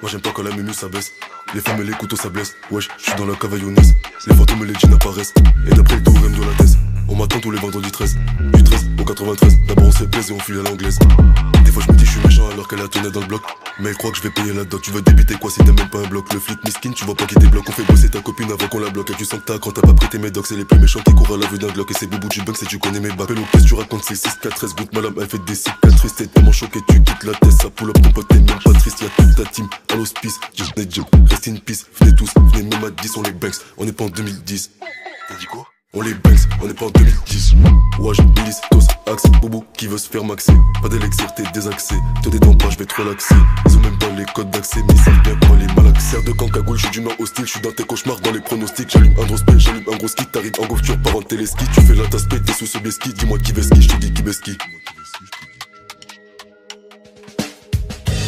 Moi j'aime pas quand la mumu ça baisse. Les femmes et les couteaux ça blesse. Wesh, je suis dans la cavaillonnaise. Les fantômes et les jeans apparaissent. Et d'après le théorème de la thèse, on m'attend tous les vendredis 13. Du 13 au 93, d'abord on se pèse et on file à l'anglaise. Des fois je me dis je suis méchant alors qu'elle a tourné dans le bloc. Mais croit que je vais payer la dot. Tu veux débiter quoi si t'aimes même pas un bloc? Le flic miskin, tu vois pas qu'il débloque. On fait bosser ta copine avant qu'on la bloque. Et tu sens que t'as quand t'as pas prêté mes docs. C'est les plus méchants qui courent à la vue d'un glock. Et c'est boubou du bug si tu connais mes bacs. Pélo, qu'est-ce que tu racontes? C'est 6 4 13 gouttes malade. Elle fait des cicatrices. T'es tellement choqué, tu quittes la tête. Ça pull up ton pote, t'es même pas triste. Y'a toute ta team à l'hospice. Jump, rest in peace. Venez tous, venez même à 10, on les banks. On est pas en 2010. T'as dit quoi? On les banks, on est pas en 2010 Wesh, Billis, Tos, Axe, Boubou qui veut se faire maxer. Pas d'élixir, t'es désaxé. Te détends pas, je vais te relaxer. Ils ont même pas les codes d'accès Mais savent bien comment les malaxes Serre de camp, cagoule, je suis d'humeur hostile Je suis dans tes cauchemars, dans les pronostics. J'allume un gros spell, j'allume un gros ski T'arrives en gaufre, tu repars en téléski. Tu fais la tasse t'es sous ce beski Dis-moi qui veut ski, je te dis qui veut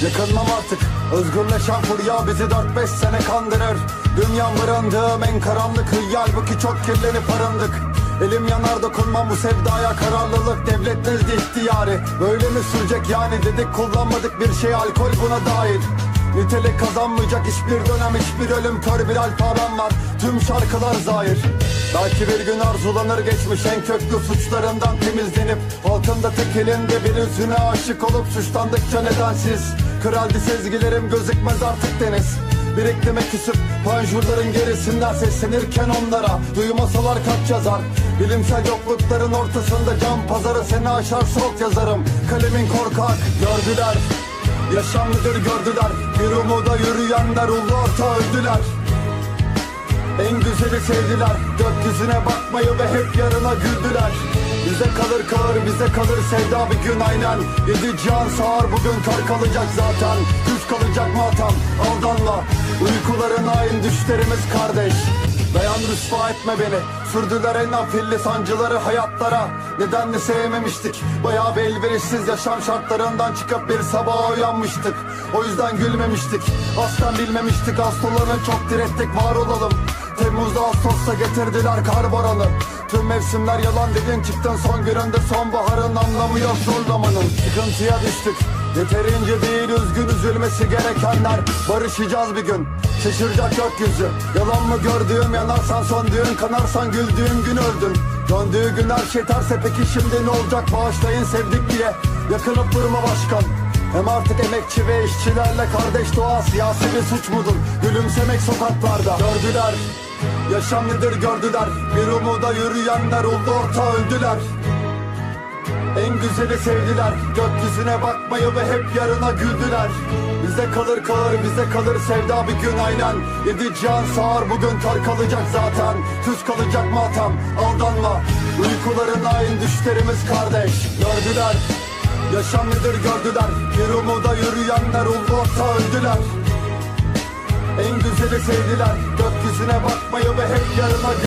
Yakınmam artık. Özgürleşen furya bizi 4-5 sene kandırır. Dünyam barındığım en karanlık hıyal Bu ki çok kirlenip arındık. Elim yanar dokunmam bu sevdaya kararlılık Devlet nezdi ihtiyari. Böyle mi sürecek yani dedik kullanmadık bir şey alkol buna dahil Nitelik kazanmayacak hiçbir dönem hiçbir ölüm Kör bir alfabem var. Tüm şarkılar zahir. Belki bir gün arzulanır geçmiş en köklü suçlarından temizlenip Halkın tek elinde bir üzüne aşık olup suçlandıkça nedensiz Kraldi sezgilerim gözükmez artık deniz. Biriklime küsüp panjurların gerisinden seslenirken onlara Duymasalar kaç yazar? Bilimsel yoklukların ortasında cam pazarı seni aşar sok yazarım. Kalemin korkak gördüler Yaşamlıdır gördüler. Bir umuda yürüyenler ulu orta öldüler en güzeli sevdiler Gökyüzüne bakmayı ve hep yarına güldüler. Bize kalır kağır bize kalır sevda bir gün aynen. Yedi can sağır bugün kar kalacak zaten. Düz kalacak matam aldanma. Uykuların hain düşlerimiz kardeş. Dayan rüsva etme beni. Sürdüler en afilli sancıları hayatlara. Nedenle sevmemiştik. Bayağı bir elverişsiz yaşam şartlarından çıkıp bir sabaha uyanmıştık. O yüzden gülmemiştik. Aslen bilmemiştik. Hastalarını çok direttik. Var olalım Temmuz'da Ağustos'ta getirdiler kar baranı Tüm mevsimler yalan dedin çıktın son gününde sonbaharın anlamı yok zorlamanın. Sıkıntıya düştük Yeterince değil üzgün üzülmesi gerekenler. Barışacağız bir gün Şaşıracak gökyüzü. Yalan mı gördüğüm yanarsan son düğün Kanarsan güldüğüm gün öldün. Döndüğü gün her şey terse peki şimdi ne olacak? Bağışlayın sevdik diye Yakınıp durma başkan hem artık emekçi ve işçilerle kardeş doğa siyasi bir suç mudur? Gülümsemek sokaklarda. Gördüler, yaşam nedir gördüler. Bir umuda yürüyenler oldu orta öldüler. En güzeli sevdiler. Gökyüzüne bakmayı ve hep yarına güldüler. Bize kalır kalır bize kalır sevda bir gün aynen. Yedi can sağır bugün kar kalacak zaten. Tüz kalacak matam aldanma. Uykuların hain düşlerimiz kardeş. Gördüler Yaşam nedir gördüler. Bir umuda yürüyenler oldu orta öldüler. En güzeli sevdiler. Gökyüzüne bakmayı ve hep yarına